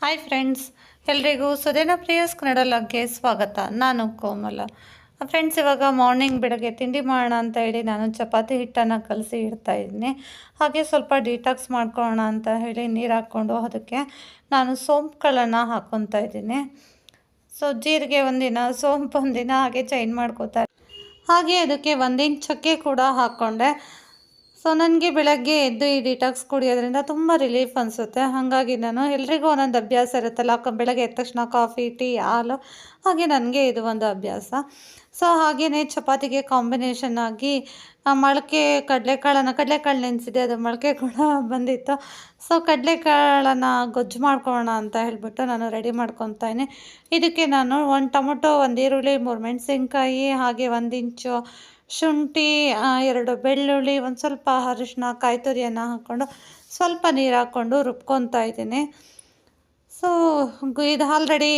Hi friends ಎಲ್ರಿಗೂ ಸುದೇನ ಪ್ರಿಯಸ್ ಕನ್ನಡ ಲಾಗ್ಗೆ ಸ್ವಾಗತ. ನಾನು ಕೋಮಲ. ಫ್ರೆಂಡ್ಸ್ ಇವಾಗ ಮಾರ್ನಿಂಗ್ ಬೆಳಗ್ಗೆ ತಿಂಡಿ ಮಾಡೋಣ ಅಂತ ಹೇಳಿ ನಾನು ಚಪಾತಿ ಹಿಟ್ಟನ್ನು ಕಲಸಿ ಇಡ್ತಾ ಇದ್ದೀನಿ. ಹಾಗೆ ಸ್ವಲ್ಪ ಡಿಟಾಕ್ಸ್ ಮಾಡ್ಕೊಳ್ಳೋಣ ಅಂತ ಹೇಳಿ ನೀರು ಹಾಕ್ಕೊಂಡು ಅದಕ್ಕೆ ನಾನು ಸೋಂಪುಗಳನ್ನು ಹಾಕ್ಕೊತಾ ಇದ್ದೀನಿ. ಸೊ ಜೀರಿಗೆ ಒಂದಿನ, ಸೋಂಪು ಒಂದಿನ, ಹಾಗೆ ಚೈನ್ ಮಾಡ್ಕೋತಾರೆ ಹಾಗೆ ಅದಕ್ಕೆ ಒಂದಿನ ಚಕ್ಕೆ ಕೂಡ ಹಾಕ್ಕೊಂಡೆ. ಸೊ ನನಗೆ ಬೆಳಗ್ಗೆ ಎದ್ದು ಈ ಡಿಟಾಕ್ಸ್ ಕುಡಿಯೋದ್ರಿಂದ ತುಂಬ ರಿಲೀಫ್ ಅನಿಸುತ್ತೆ. ಹಾಗಾಗಿ ನಾನು ಎಲ್ರಿಗೂ ಒಂದೊಂದು ಅಭ್ಯಾಸ ಇರುತ್ತಲ್ಲ ಬೆಳಗ್ಗೆ ಎದ್ದ ತಕ್ಷಣ ಕಾಫಿ ಟೀ ಹಾಲು, ಹಾಗೆ ನನಗೆ ಇದು ಒಂದು ಅಭ್ಯಾಸ. ಸೊ ಹಾಗೆಯೇ ಚಪಾತಿಗೆ ಕಾಂಬಿನೇಷನ್ ಆಗಿ ಮೊಳಕೆ ಕಡಲೆಕಾಳನ್ನು, ಕಡಲೆಕಾಳು ನೆನೆಸಿದೆ, ಅದು ಮೊಳಕೆ ಕೂಡ ಬಂದಿತ್ತು. ಸೊ ಕಡಲೆಕಾಳನ್ನು ಗೊಜ್ಜು ಮಾಡ್ಕೊಳ್ಳೋಣ ಅಂತ ಹೇಳ್ಬಿಟ್ಟು ನಾನು ರೆಡಿ ಮಾಡ್ಕೊತಾಯಿನಿ ಇದಕ್ಕೆ ನಾನು ಒಂದು ಟೊಮೊಟೊ, ಒಂದು ಈರುಳ್ಳಿ, ಮೂರು ಮೆಣಸಿನ್ಕಾಯಿ, ಹಾಗೆ ಒಂದು ಇಂಚು ಶುಂಠಿ ಎರಡು ಬೆಳ್ಳುಳ್ಳಿ, ಒಂದು ಸ್ವಲ್ಪ ಅರಿಶಿನ ಕಾಯಿ ತುರಿಯನ್ನು ಹಾಕ್ಕೊಂಡು ಸ್ವಲ್ಪ ನೀರು ಹಾಕ್ಕೊಂಡು ರುಬ್ಕೊತಾ ಇದ್ದೀನಿ. ಸೊ ಇದು ಆಲ್ರೆಡಿ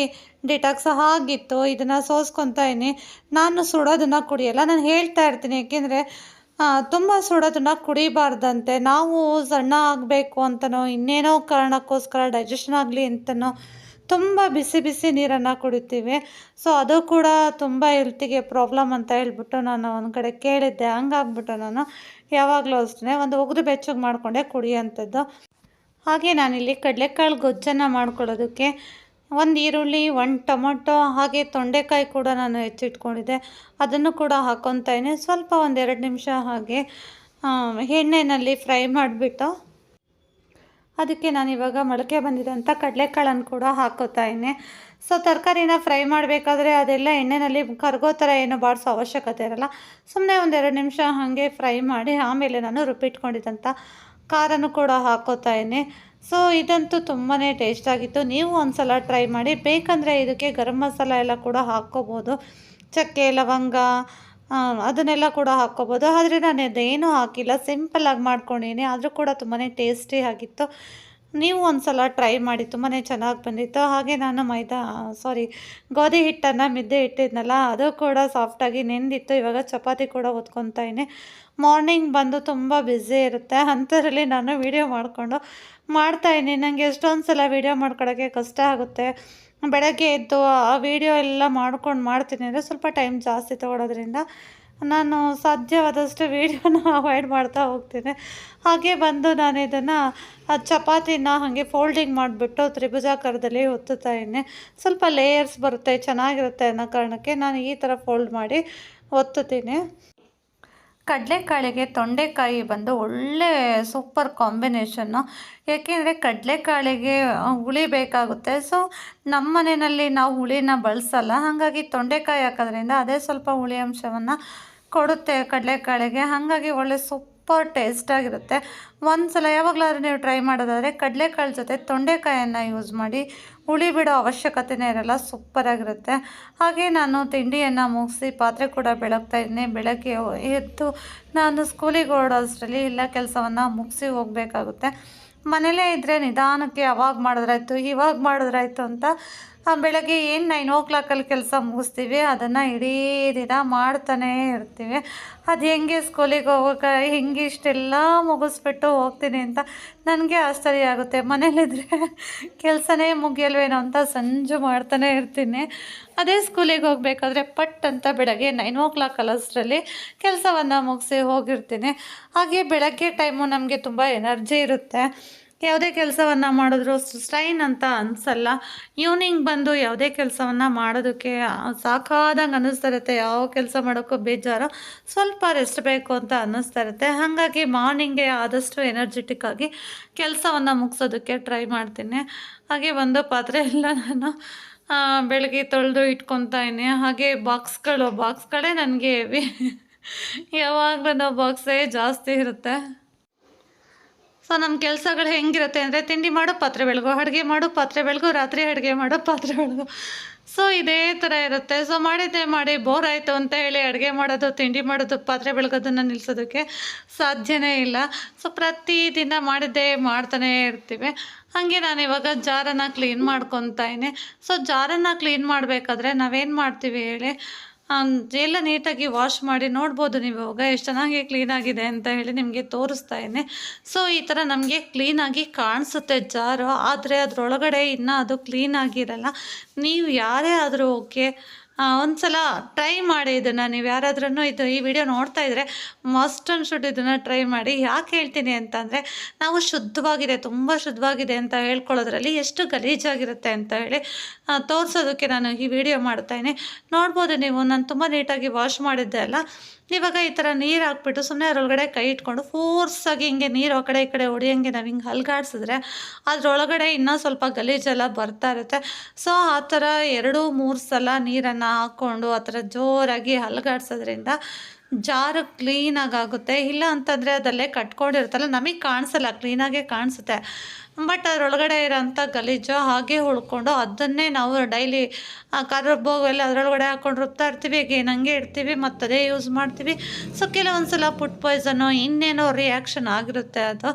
ಡಿಟಾಕ್ಸ್ ಆಗಿತ್ತು. ಇದನ್ನು ಸೋಸ್ಕೊತಾ ಇದ್ದೀನಿ. ನಾನು ಸುಡೋದನ್ನು ಕುಡಿಯಲ್ಲ. ನಾನು ಹೇಳ್ತಾ ಇರ್ತೀನಿ. ಏಕೆಂದರೆ ತುಂಬ ಸುಡೋದನ್ನು ಕುಡಿಬಾರ್ದಂತೆ. ನಾವು ಸಣ್ಣ ಆಗಬೇಕು ಅಂತನೋ, ಇನ್ನೇನೋ ಕಾರಣಕ್ಕೋಸ್ಕರ ಡೈಜೆಷನ್ ಆಗಲಿ ಅಂತನೋ ತುಂಬ ಬಿಸಿ ಬಿಸಿ ನೀರನ್ನು ಕುಡಿತೀವಿ. ಸೊ ಅದು ಕೂಡ ತುಂಬ ಹೆಲ್ತಿಗೆ ಪ್ರಾಬ್ಲಮ್ ಅಂತ ಹೇಳ್ಬಿಟ್ಟು ನಾನು ಒಂದು ಕಡೆ ಕೇಳಿದ್ದೆ. ಹಂಗಾಗ್ಬಿಟ್ಟು ನಾನು ಯಾವಾಗಲೂ ಅಷ್ಟೇ ಒಂದು ಒಗ್ದು ಬೆಚ್ಚಗೆ ಮಾಡಿಕೊಂಡೆ ಕುಡಿಯೋಂಥದ್ದು ಹಾಗೆ ನಾನಿಲ್ಲಿ ಕಡಲೆಕಾಳು ಗೊಜ್ಜನ್ನು ಮಾಡ್ಕೊಳ್ಳೋದಕ್ಕೆ ಒಂದು ಈರುಳ್ಳಿ, ಒಂದು ಟೊಮೊಟೊ, ಹಾಗೆ ತೊಂಡೆಕಾಯಿ ಕೂಡ ನಾನು ಹೆಚ್ಚಿಟ್ಕೊಂಡಿದ್ದೆ. ಅದನ್ನು ಕೂಡ ಹಾಕ್ಕೊತಾ ಇದ್ದೀನಿ. ಸ್ವಲ್ಪ ಒಂದೆರಡು ನಿಮಿಷ ಹಾಗೆ ಎಣ್ಣೆಯಲ್ಲಿ ಫ್ರೈ ಮಾಡಿಬಿಟ್ಟು ಅದಕ್ಕೆ ನಾನು ಇವಾಗ ಮೊಳಕೆ ಬಂದಿರೋಂಥ ಕಡಲೆಕಾಳನ್ನು ಕೂಡ ಹಾಕೋತಾ ಇದ್ದೀನಿ. ಸೊ, ತರಕಾರಿನ ಫ್ರೈ ಮಾಡಬೇಕಾದ್ರೆ ಅದೆಲ್ಲ ಎಣ್ಣೆಯಲ್ಲಿ ಕರ್ಗೋ ಥರ ಏನು ಬಾಡಿಸೋ ಅವಶ್ಯಕತೆ ಇರಲ್ಲ. ಸುಮ್ಮನೆ ಒಂದೆರಡು ನಿಮಿಷ ಹಾಗೆ ಫ್ರೈ ಮಾಡಿ ಆಮೇಲೆ ನಾನು ರುಬ್ಬಿಟ್ಕೊಂಡಿದ್ದಂಥ ಖಾರನೂ ಕೂಡ ಹಾಕೋತಾ ಇದ್ದೀನಿ. ಸೊ, ಇದಂತೂ ತುಂಬಾ ಟೇಸ್ಟಾಗಿತ್ತು ನೀವು ಒಂದ್ಸಲ ಟ್ರೈ ಮಾಡಿ. ಬೇಕಂದರೆ ಇದಕ್ಕೆ ಗರಂ ಮಸಾಲ ಎಲ್ಲ ಕೂಡ ಹಾಕ್ಕೋಬೋದು. ಚಕ್ಕೆ, ಲವಂಗ ಅದನ್ನೆಲ್ಲ ಕೂಡ ಹಾಕ್ಕೋಬೋದು. ಆದರೆ ನಾನು ಅದೇನೂ ಹಾಕಿಲ್ಲ. ಸಿಂಪಲ್ಲಾಗಿ ಮಾಡ್ಕೊಂಡಿನಿ. ಆದರೂ ಕೂಡ ತುಂಬಾ ಟೇಸ್ಟಿ ಆಗಿತ್ತು. ನೀವು ಒಂದು ಸಲ ಟ್ರೈ ಮಾಡಿ. ತುಂಬಾ ಚೆನ್ನಾಗಿ ಬಂದಿತ್ತು. ಹಾಗೆ ನಾನು ಮೈದಾ ಸಾರಿ ಗೋಧಿ ಹಿಟ್ಟನ್ನು ಮಿದ್ದೆ ಇಟ್ಟಿದ್ನಲ್ಲ ಅದು ಕೂಡ ಸಾಫ್ಟಾಗಿ ನೆಂದಿತ್ತು. ಇವಾಗ ಚಪಾತಿ ಕೂಡ ಇದ್ದೀನಿ ಮಾರ್ನಿಂಗ್ ಬಂದು ತುಂಬ ಬ್ಯುಸಿ ಇರುತ್ತೆ. ಅಂಥದ್ರಲ್ಲಿ ನಾನು ವೀಡಿಯೋ ಮಾಡಿಕೊಂಡು ಮಾಡ್ತಾಯಿದ್ದೀನಿ ನನಗೆ ಎಷ್ಟೊಂದು ಸಲ ವೀಡಿಯೋ ಮಾಡ್ಕೊಳ್ಳೋಕ್ಕೆ ಕಷ್ಟ ಆಗುತ್ತೆ. ಬೆಳಗ್ಗೆ ಎದ್ದು ಆ ವಿಡಿಯೋ ಎಲ್ಲ ಮಾಡ್ಕೊಂಡು ಮಾಡ್ತೀನಿ ಅಂದರೆ ಸ್ವಲ್ಪ ಟೈಮ್ ಜಾಸ್ತಿ ತೊಗೊಳೋದ್ರಿಂದ ನಾನು ಸಾಧ್ಯವಾದಷ್ಟು ವೀಡಿಯೋನ ಅವಾಯ್ಡ್ ಮಾಡ್ತಾ ಹೋಗ್ತೀನಿ. ಹಾಗೆ ಬಂದು ನಾನು ಇದನ್ನು ಚಪಾತಿನ ಹಾಗೆ ಫೋಲ್ಡಿಂಗ್ ಮಾಡಿಬಿಟ್ಟು ತ್ರಿಭುಜಾಕಾರದಲ್ಲಿ ಒತ್ತುತ್ತಾ ಇದ್ದೀನಿ. ಸ್ವಲ್ಪ ಲೇಯರ್ಸ್ ಬರುತ್ತೆ, ಚೆನ್ನಾಗಿರುತ್ತೆ ಅನ್ನೋ ಕಾರಣಕ್ಕೆ ನಾನು ಈ ಥರ ಫೋಲ್ಡ್ ಮಾಡಿ ಒತ್ತುತ್ತೀನಿ. ಕಡಲೆಕಾಳಿಗೆ ತೊಂಡೆಕಾಯಿ ಬಂದು ಒಳ್ಳೆ ಸೂಪರ್ ಕಾಂಬಿನೇಷನ್ನು ಏಕೆಂದರೆ ಕಡಲೆಕಾಳಿಗೆ ಹುಳಿ ಬೇಕಾಗುತ್ತೆ. ಸೊ, ನಮ್ಮ ಮನೆಯಲ್ಲಿ ನಾವು ಹುಳಿನ ಬಳಸಲ್ಲ. ಹಾಗಾಗಿ ತೊಂಡೆಕಾಯಿ ಹಾಕೋದ್ರಿಂದ ಅದೇ ಸ್ವಲ್ಪ ಹುಳಿ ಅಂಶವನ್ನು ಕೊಡುತ್ತೆ ಕಡಲೆಕಾಳಿಗೆ ಹಾಗಾಗಿ ಒಳ್ಳೆ ಸೂಪರ್ ಟೇಸ್ಟಾಗಿರುತ್ತೆ ಒಂದು ಸಲ ಯಾವಾಗಲಾದ್ರೂ ನೀವು ಟ್ರೈ ಮಾಡೋದಾದರೆ ಕಡಲೆಕಾಳು ಜೊತೆ ತೊಂಡೆಕಾಯನ್ನು ಯೂಸ್ ಮಾಡಿ ಹುಳಿ ಬಿಡೋ ಅವಶ್ಯಕತೆನೇ ಇರಲ್ಲ ಸೂಪರಾಗಿರುತ್ತೆ ಹಾಗೆ ನಾನು ತಿಂಡಿಯನ್ನು ಮುಗಿಸಿ ಪಾತ್ರೆ ಕೂಡ ಬೆಳಗ್ತಾ ಇದ್ದೀನಿ ಬೆಳಗ್ಗೆ ಎದ್ದು ನಾನು ಸ್ಕೂಲಿಗೆ ಓಡೋದ್ರಲ್ಲಿ ಎಲ್ಲ ಕೆಲಸವನ್ನು ಮುಗಿಸಿ ಹೋಗಬೇಕಾಗುತ್ತೆ. ಮನೇಲೇ ಇದ್ದರೆ ನಿಧಾನಕ್ಕೆ ಅವಾಗ ಮಾಡಿದ್ರಾಯ್ತು ಇವಾಗ ಮಾಡಿದ್ರಾಯ್ತು ಅಂತ ಬೆಳಗ್ಗೆ ಏನು ನೈನ್ ಓ ಕ್ಲಾಕಲ್ಲಿ ಕೆಲಸ ಮುಗಿಸ್ತೀವಿ, ಅದನ್ನು ಇಡೀ ದಿನ ಮಾಡ್ತಾನೇ ಇರ್ತೀವಿ. ಅದು ಹೆಂಗೆ ಸ್ಕೂಲಿಗೆ ಹೋಗೋಕೆ, ಹೆಂಗೆ ಇಷ್ಟೆಲ್ಲ ಮುಗಿಸ್ಬಿಟ್ಟು ಹೋಗ್ತೀನಿ ಅಂತ ನನಗೆ ಆಶ್ಚರ್ಯ ಆಗುತ್ತೆ. ಮನೇಲಿದ್ದರೆ ಕೆಲಸನೇ ಮುಗಿಯಲ್ವೇನೋ ಅಂತ ಸಂಜು ಮಾಡ್ತಾನೆ ಇರ್ತೀನಿ. ಅದೇ ಸ್ಕೂಲಿಗೆ ಹೋಗಬೇಕಾದ್ರೆ ಪಟ್ ಅಂತ ಬೆಳಗ್ಗೆ ನೈನ್ ಓ ಕ್ಲಾಕ್ ಅಷ್ಟರಲ್ಲಿ ಕೆಲಸವನ್ನು ಮುಗಿಸಿ ಹೋಗಿರ್ತೀನಿ. ಹಾಗೆ ಬೆಳಗ್ಗೆ ಟೈಮು ನಮಗೆ ತುಂಬ ಎನರ್ಜಿ ಇರುತ್ತೆ. ಯಾವುದೇ ಕೆಲಸವನ್ನು ಮಾಡಿದ್ರು ಸ್ಟ್ರೈನ್ ಅಂತ ಅನಿಸಲ್ಲ. ಈವ್ನಿಂಗ್ ಬಂದು ಯಾವುದೇ ಕೆಲಸವನ್ನು ಮಾಡೋದಕ್ಕೆ ಸಾಕಾದಂಗೆ ಅನ್ನಿಸ್ತಾ ಇರುತ್ತೆ ಯಾವ ಕೆಲಸ ಮಾಡೋಕ್ಕೂ ಬೇಜಾರು. ಸ್ವಲ್ಪ ರೆಸ್ಟ್ ಬೇಕು ಅಂತ ಅನ್ನಿಸ್ತಾ ಇರುತ್ತೆ ಹಾಗಾಗಿ ಮಾರ್ನಿಂಗೆ ಆದಷ್ಟು ಎನರ್ಜೆಟಿಕ್ ಆಗಿ ಕೆಲಸವನ್ನು ಮುಗಿಸೋದಕ್ಕೆ ಟ್ರೈ ಮಾಡ್ತೀನಿ. ಹಾಗೆ ಒಂದು ಪಾತ್ರೆ ಎಲ್ಲ ನಾನು ಬೆಳಗ್ಗೆ ತೊಳೆದು ಇಟ್ಕೊತಾ ಇದ್ದೀನಿ. ಹಾಗೆ ಬಾಕ್ಸ್ಗಳು, ಬಾಕ್ಸ್ಗಳೇ ನನಗೆ ಹೆವಿ ಯಾವಾಗಲೂ ಬಾಕ್ಸೇ ಜಾಸ್ತಿ ಇರುತ್ತೆ. ಸೊ ನಮ್ಮ ಕೆಲಸಗಳು ಹೆಂಗಿರುತ್ತೆ ಅಂದರೆ ತಿಂಡಿ ಮಾಡೋ ಪಾತ್ರೆ ಬೆಳಗು, ಅಡುಗೆ ಮಾಡು ಪಾತ್ರೆ ಬೆಳಗು, ರಾತ್ರಿ ಅಡುಗೆ ಮಾಡೋ ಪಾತ್ರೆ ಬೆಳಗು. ಸೊ ಇದೇ ಥರ ಇರುತ್ತೆ. ಸೊ ಮಾಡಿದ್ದೆ ಮಾಡಿ ಬೋರ್ ಆಯಿತು ಅಂತ ಹೇಳಿ ಅಡುಗೆ ಮಾಡೋದು, ತಿಂಡಿ ಮಾಡೋದು, ಪಾತ್ರೆ ಬೆಳಗೋದನ್ನು ನಿಲ್ಲಿಸೋದಕ್ಕೆ ಸಾಧ್ಯನೇ ಇಲ್ಲ. ಸೊ ಪ್ರತಿದಿನ ಮಾಡಿದ್ದೇ ಮಾಡ್ತಾನೇ ಇರ್ತೀವಿ. ಹಾಗೆ ನಾನು ಇವಾಗ ಜಾರನ್ನು ಕ್ಲೀನ್ ಮಾಡ್ಕೊತಾ ಇದ್ದೀನಿ. ಸೊ ಜಾರನ್ನು ಕ್ಲೀನ್ ಮಾಡಬೇಕಾದ್ರೆ ನಾವೇನು ಮಾಡ್ತೀವಿ ಹೇಳಿ? ಎಲ್ಲ ನೀಟಾಗಿ ವಾಶ್ ಮಾಡಿ ನೋಡ್ಬೋದು ನೀವು. ಇವಾಗ ಎಷ್ಟು ಚೆನ್ನಾಗಿ ಕ್ಲೀನಾಗಿದೆ ಅಂತ ಹೇಳಿ ನಿಮಗೆ ತೋರಿಸ್ತಾ ಇದ್ದೀನಿ ಸೊ ಈ ಥರ ನಮಗೆ ಕ್ಲೀನಾಗಿ ಕಾಣಿಸುತ್ತೆ ಜಾರು. ಆದರೆ ಅದರೊಳಗಡೆ ಇನ್ನೂ ಅದು ಕ್ಲೀನಾಗಿರಲ್ಲ ನೀವು ಯಾರೇ ಆದರೂ ಓಕೆ ಒಂದು ಸಲ ಟ್ರೈ ಮಾಡಿ ಇದನ್ನು. ನೀವು ಯಾರಾದ್ರೂ ಇದು ಈ ವಿಡಿಯೋ ನೋಡ್ತಾ ಇದ್ದರೆ ಮಸ್ಟ್ ಆ್ಯಂಡ್ ಶುಡ್ ಇದನ್ನು ಟ್ರೈ ಮಾಡಿ. ಯಾಕೆ ಹೇಳ್ತೀನಿ ಅಂತಂದರೆ, ನಾವು ಶುದ್ಧವಾಗಿದೆ, ತುಂಬ ಶುದ್ಧವಾಗಿದೆ ಅಂತ ಹೇಳ್ಕೊಳ್ಳೋದ್ರಲ್ಲಿ ಎಷ್ಟು ಗಲೀಜಾಗಿರುತ್ತೆ ಅಂತ ಹೇಳಿ ತೋರಿಸೋದಕ್ಕೆ ನಾನು ಈ ವಿಡಿಯೋ ಮಾಡ್ತಾಯಿನಿ ನೋಡ್ಬೋದು ನೀವು, ನಾನು ತುಂಬ ನೀಟಾಗಿ ವಾಶ್ ಮಾಡಿದ್ದೆ ಅಲ್ಲ? ಇವಾಗ ಈ ಥರ ನೀರು ಹಾಕ್ಬಿಟ್ಟು ಸುಮ್ಮನೆ ಅದರೊಳಗಡೆ ಕೈ ಇಟ್ಕೊಂಡು ಫೋರ್ಸಾಗಿ ಹಿಂಗೆ ನೀರು ಆ ಕಡೆ ಈ ಕಡೆ ಹೊಡಿಯಂಗೆ ನಾವು ಹಿಂಗೆ ಹಲ್ಗಾಡ್ಸಿದ್ರೆ ಅದರೊಳಗಡೆ ಇನ್ನೂ ಸ್ವಲ್ಪ ಗಲೀಜೆಲ್ಲ ಬರ್ತಾ ಇರುತ್ತೆ. ಸೊ ಆ ಥರ ಎರಡು ಮೂರು ಸಲ ನೀರನ್ನು ಹಾಕ್ಕೊಂಡು ಆ ಥರ ಜೋರಾಗಿ ಹಲ್ಗಾಡ್ಸೋದ್ರಿಂದ ಜಾರು ಕ್ಲೀನಾಗಿ ಆಗುತ್ತೆ ಇಲ್ಲ ಅಂತಂದರೆ ಅದಲ್ಲೇ ಕಟ್ಕೊಂಡಿರುತ್ತಲ್ಲ, ನಮಗೆ ಕಾಣಿಸಲ್ಲ ಕ್ಲೀನಾಗೇ ಕಾಣಿಸುತ್ತೆ. ಬಟ್ ಅದರೊಳಗಡೆ ಇರೋಂಥ ಗಲೀಜು ಹಾಗೆ ಉಳ್ಕೊಂಡು ಅದನ್ನೇ ನಾವು ಡೈಲಿ ಕರ್ಬೋವೆಲ್ಲ ಅದರೊಳಗಡೆ ಹಾಕ್ಕೊಂಡು ರುಬ್ತಾ ಇರ್ತೀವಿ ಗೇನ್ ಹಂಗೆ ಇಡ್ತೀವಿ, ಮತ್ತು ಅದೇ ಯೂಸ್ ಮಾಡ್ತೀವಿ. ಸೊ ಕೆಲವೊಂದು ಸಲ ಫುಡ್ ಪಾಯ್ಸನ್ನು ಇನ್ನೇನೋ ರಿಯಾಕ್ಷನ್ ಆಗಿರುತ್ತೆ ಅದು.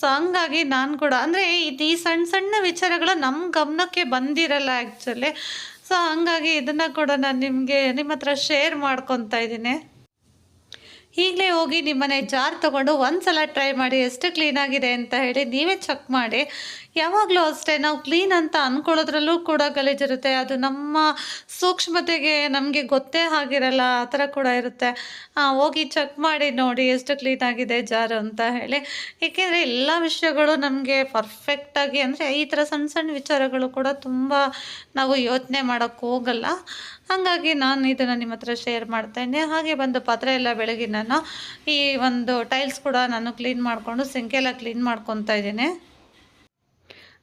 ಸೊ ಹಂಗಾಗಿ ನಾನು ಕೂಡ, ಅಂದರೆ ಇದು ಈ ಸಣ್ಣ ಸಣ್ಣ ವಿಚಾರಗಳು ನಮ್ಮ ಗಮನಕ್ಕೆ ಬಂದಿರಲ್ಲ ಆ್ಯಕ್ಚುಲಿ ಸೊ ಹಂಗಾಗಿ ಇದನ್ನು ಕೂಡ ನಾನು ನಿಮಗೆ ನಿಮ್ಮ ಹತ್ರ ಶೇರ್ ಮಾಡ್ಕೊತಾ ಇದ್ದೀನಿ. ಈಗಲೇ ಹೋಗಿ ನಿಮ್ಮನೆ ಜಾರ್ ತೊಗೊಂಡು ಒಂದು ಸಲ ಟ್ರೈ ಮಾಡಿ ಎಷ್ಟು ಕ್ಲೀನಾಗಿದೆ ಅಂತ ಹೇಳಿ ನೀವೇ ಚೆಕ್ ಮಾಡಿ. ಯಾವಾಗಲೂ ಅಷ್ಟೇ, ನಾವು ಕ್ಲೀನ್ ಅಂತ ಅಂದ್ಕೊಳ್ಳೋದ್ರಲ್ಲೂ ಕೂಡ ಗಲೀಜಿರುತ್ತೆ. ಅದು ನಮ್ಮ ಸೂಕ್ಷ್ಮತೆಗೆ ನಮಗೆ ಗೊತ್ತೇ ಆಗಿರಲ್ಲ, ಆ ಥರ ಕೂಡ ಇರುತ್ತೆ. ಹೋಗಿ ಚೆಕ್ ಮಾಡಿ ನೋಡಿ ಎಷ್ಟು ಕ್ಲೀನಾಗಿದೆ ಜಾರು ಅಂತ ಹೇಳಿ. ಏಕೆಂದರೆ ಎಲ್ಲ ವಿಷಯಗಳು ನಮಗೆ ಪರ್ಫೆಕ್ಟಾಗಿ ಅಂದರೆ ಈ ಥರ ಸಣ್ಣ ಸಣ್ಣ ವಿಚಾರಗಳು ಕೂಡ ತುಂಬ ನಾವು ಯೋಚನೆ ಮಾಡೋಕ್ಕೆ ಹೋಗಲ್ಲ. ಹಾಗಾಗಿ ನಾನು ಇದನ್ನು ನಿಮ್ಮ ಹತ್ರ ಶೇರ್ ಮಾಡ್ತಾಯಿದ್ದೆ ಹಾಗೆ ಬಂದು ಪಾತ್ರೆ ಎಲ್ಲ ಬೆಳಗ್ಗೆ ನಾನು ಈ ಒಂದು ಟೈಲ್ಸ್ ಕೂಡ ನಾನು ಕ್ಲೀನ್ ಮಾಡಿಕೊಂಡು ಸಿಂಕೆಲ್ಲ ಕ್ಲೀನ್ ಮಾಡ್ಕೊತಾ ಇದ್ದೀನಿ.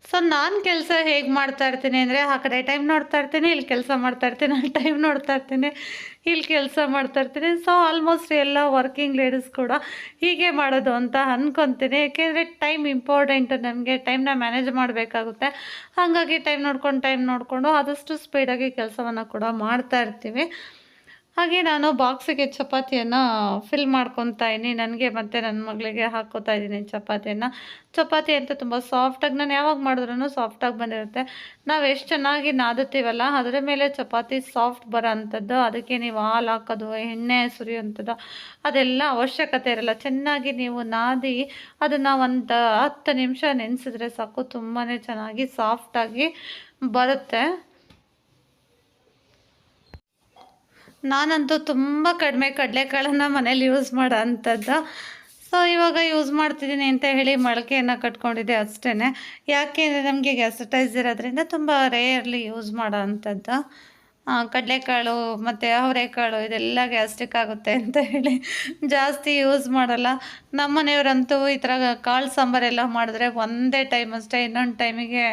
ಸೊ ನಾನು ಕೆಲಸ ಹೇಗೆ ಮಾಡ್ತಾ ಇರ್ತೀನಿ ಅಂದರೆ ಆ ಕಡೆ ಟೈಮ್ ನೋಡ್ತಾ ಇರ್ತೀನಿ, ಇಲ್ಲಿ ಕೆಲಸ ಮಾಡ್ತಾ ಇರ್ತೀನಿ, ಅಲ್ಲಿ ಟೈಮ್ ನೋಡ್ತಾ ಇರ್ತೀನಿ. ಇಲ್ಲಿ ಕೆಲಸ ಮಾಡ್ತಾಯಿರ್ತೀನಿ ಸೊ ಆಲ್ಮೋಸ್ಟ್ ಎಲ್ಲ ವರ್ಕಿಂಗ್ ಲೇಡೀಸ್ ಕೂಡ ಹೀಗೆ ಮಾಡೋದು ಅಂತ ಅಂದ್ಕೊತೀನಿ ಏಕೆಂದರೆ ಟೈಮ್ ಇಂಪಾರ್ಟೆಂಟ್ ನಮಗೆ ಟೈಮ್ನ ಮ್ಯಾನೇಜ್ ಮಾಡಬೇಕಾಗುತ್ತೆ. ಹಾಗಾಗಿ ಟೈಮ್ ನೋಡ್ಕೊಂಡು ಟೈಮ್ ನೋಡಿಕೊಂಡು ಆದಷ್ಟು ಸ್ಪೀಡಾಗಿ ಕೆಲಸವನ್ನು ಕೂಡ ಮಾಡ್ತಾ ಇರ್ತೀವಿ. ಹಾಗೆ ನಾನು ಬಾಕ್ಸಿಗೆ ಚಪಾತಿಯನ್ನು ಫಿಲ್ ಮಾಡ್ಕೊತಾ ಇದ್ದೀನಿ. ನನಗೆ ಮತ್ತು ನನ್ನ ಮಗಳಿಗೆ ಹಾಕೋತಾ ಇದ್ದೀನಿ ಚಪಾತಿಯನ್ನು. ಚಪಾತಿ ಅಂತ ತುಂಬ ಸಾಫ್ಟಾಗಿ ನಾನು ಯಾವಾಗ ಮಾಡಿದ್ರೂ ಸಾಫ್ಟಾಗಿ ಬಂದಿರುತ್ತೆ. ನಾವು ಎಷ್ಟು ಚೆನ್ನಾಗಿ ನಾದುತ್ತೀವಲ್ಲ, ಅದರ ಮೇಲೆ ಚಪಾತಿ ಸಾಫ್ಟ್ ಬರೋ ಅಂಥದ್ದು ಅದಕ್ಕೆ ನೀವು ಹಾಲು ಹಾಕೋದು, ಎಣ್ಣೆ ಸುರಿಯುವಂಥದ್ದು, ಅದೆಲ್ಲ ಅವಶ್ಯಕತೆ ಇರಲ್ಲ. ಚೆನ್ನಾಗಿ ನೀವು ನಾದಿ, ಅದನ್ನು ಒಂದು ಹತ್ತು ನಿಮಿಷ ನೆನೆಸಿದ್ರೆ ಸಾಕು ತುಂಬಾ ಚೆನ್ನಾಗಿ ಸಾಫ್ಟಾಗಿ ಬರುತ್ತೆ. ನಾನಂತೂ ತುಂಬ ಕಡಿಮೆ ಕಡಲೆಕಾಳನ್ನು ಮನೇಲಿ ಯೂಸ್ ಮಾಡೋ ಅಂಥದ್ದು ಸೊ ಇವಾಗ ಯೂಸ್ ಮಾಡ್ತಿದ್ದೀನಿ ಅಂತ ಹೇಳಿ ಮೊಳಕೆಯನ್ನು ಕಟ್ಕೊಂಡಿದ್ದೆ ಅಷ್ಟೇ ಯಾಕೆ ಅಂದರೆ ನಮಗೆ ಗ್ಯಾಸಟೈಸ್ ಇರೋದ್ರಿಂದ ತುಂಬ ರೇರ್ಲಿ ಯೂಸ್ ಮಾಡೋ ಅಂಥದ್ದು ಕಡಲೆಕಾಳು ಮತ್ತು ಅವರೆಕಾಳು ಇದೆಲ್ಲ ಗ್ಯಾಸ್ಟ್ರಿಕ್ ಆಗುತ್ತೆ ಅಂತ ಹೇಳಿ ಜಾಸ್ತಿ ಯೂಸ್ ಮಾಡಲ್ಲ. ನಮ್ಮ ಮನೆಯವರಂತೂ ಈ ಥರ ಕಾಳು ಸಾಂಬಾರೆಲ್ಲ ಮಾಡಿದ್ರೆ ಒಂದೇ ಟೈಮ್ ಅಷ್ಟೇ, ಇನ್ನೊಂದು ಟೈಮಿಗೆ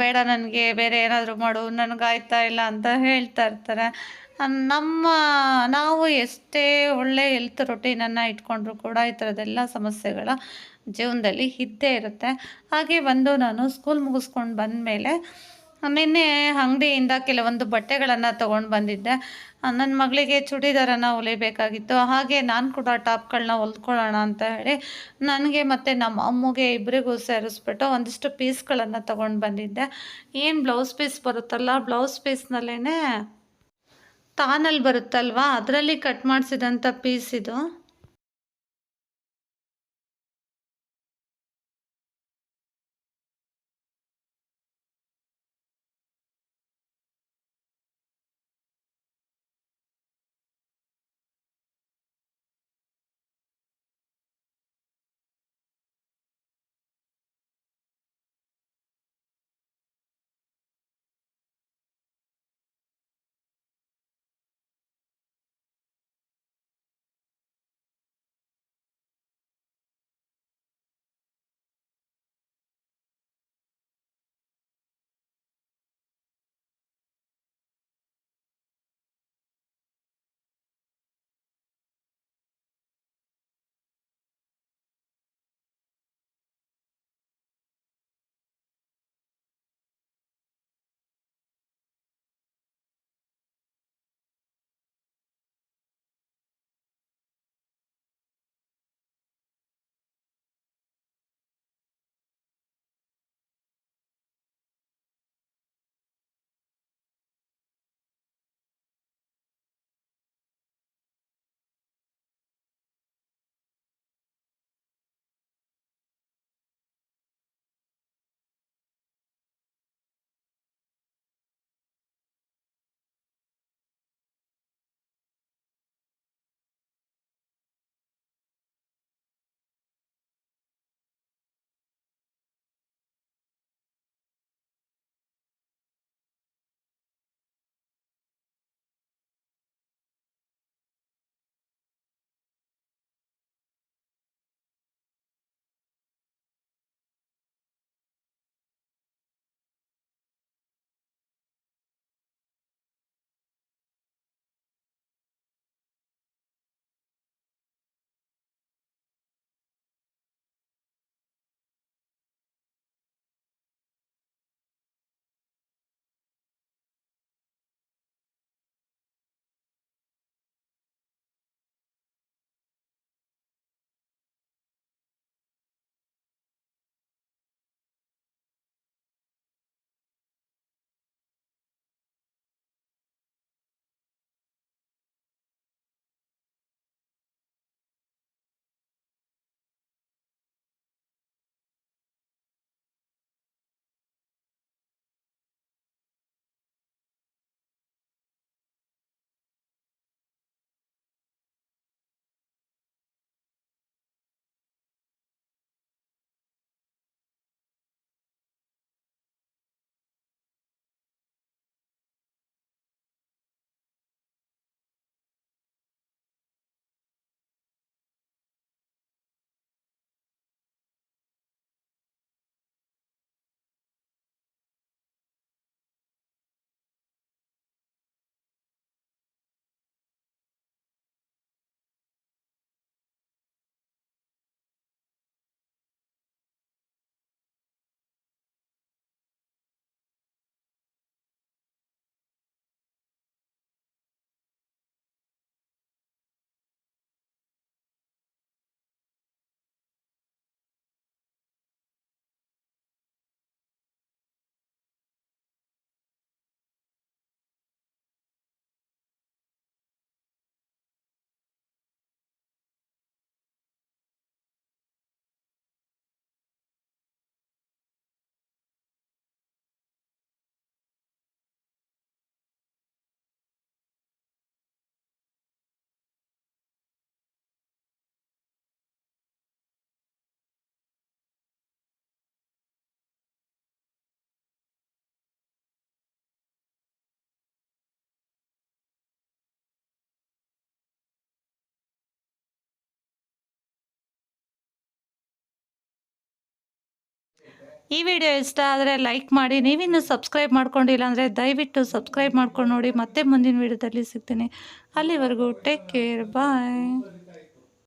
ಬೇಡ ನನಗೆ, ಬೇರೆ ಏನಾದರೂ ಮಾಡು ನನಗಾಯ್ತಾ ಇಲ್ಲ ಅಂತ ಹೇಳ್ತಾ ಇರ್ತಾರೆ. ನಮ್ಮ, ನಾವು ಎಷ್ಟೇ ಒಳ್ಳೆ ಹೆಲ್ತ್ ರೊಟೀನನ್ನು ಇಟ್ಕೊಂಡ್ರೂ ಕೂಡ ಈ ಥರದ್ದೆಲ್ಲ ಸಮಸ್ಯೆಗಳ ಜೀವನದಲ್ಲಿ ಇದ್ದೇ ಇರುತ್ತೆ. ಹಾಗೆ ಬಂದು ನಾನು ಸ್ಕೂಲ್ ಮುಗಿಸ್ಕೊಂಡು ಬಂದಮೇಲೆ, ನಿನ್ನೆ ಅಂಗಡಿಯಿಂದ ಕೆಲವೊಂದು ಬಟ್ಟೆಗಳನ್ನು ತೊಗೊಂಡು ಬಂದಿದ್ದೆ. ನನ್ನ ಮಗಳಿಗೆ ಚೂಡಿದಾರನ್ನು ಹೊಲಿಬೇಕಾಗಿತ್ತು. ಹಾಗೆ ನಾನು ಕೂಡ ಟಾಪ್ಗಳನ್ನ ಹೊಲ್ಕೊಳ್ಳೋಣ ಅಂತ ಹೇಳಿ ನನಗೆ ಮತ್ತು ನಮ್ಮ ಅಮ್ಮಗೆ ಇಬ್ಬರಿಗೂ ಸೇರಿಸ್ಬಿಟ್ಟು ಒಂದಿಷ್ಟು ಪೀಸ್ಗಳನ್ನು ತೊಗೊಂಡು ಬಂದಿದ್ದೆ. ಏನು ಬ್ಲೌಸ್ ಪೀಸ್ ಬರುತ್ತಲ್ಲ ಬ್ಲೌಸ್ ಪೀಸ್ನಲ್ಲೇ ತಾನಲ್ಲಿ ಬರುತ್ತಲ್ವಾ? ಅದರಲ್ಲಿ ಕಟ್ ಮಾಡಿಸಿದಂಥ ಪೀಸ್ ಇದು. ಈ ವಿಡಿಯೋ ಇಷ್ಟ ಆದರೆ ಲೈಕ್ ಮಾಡಿ. ನೀವಿನ್ನೂ ಸಬ್ಸ್ಕ್ರೈಬ್ ಮಾಡ್ಕೊಂಡಿಲ್ಲ ಅಂದರೆ ದಯವಿಟ್ಟು ಸಬ್ಸ್ಕ್ರೈಬ್ ಮಾಡ್ಕೊಂಡು ನೋಡಿ. ಮತ್ತೆ ಮುಂದಿನ ವಿಡಿಯೋದಲ್ಲಿ ಸಿಗ್ತೀನಿ. ಅಲ್ಲಿವರೆಗೂ ಟೇಕ್ ಕೇರ್ ಬಾಯ್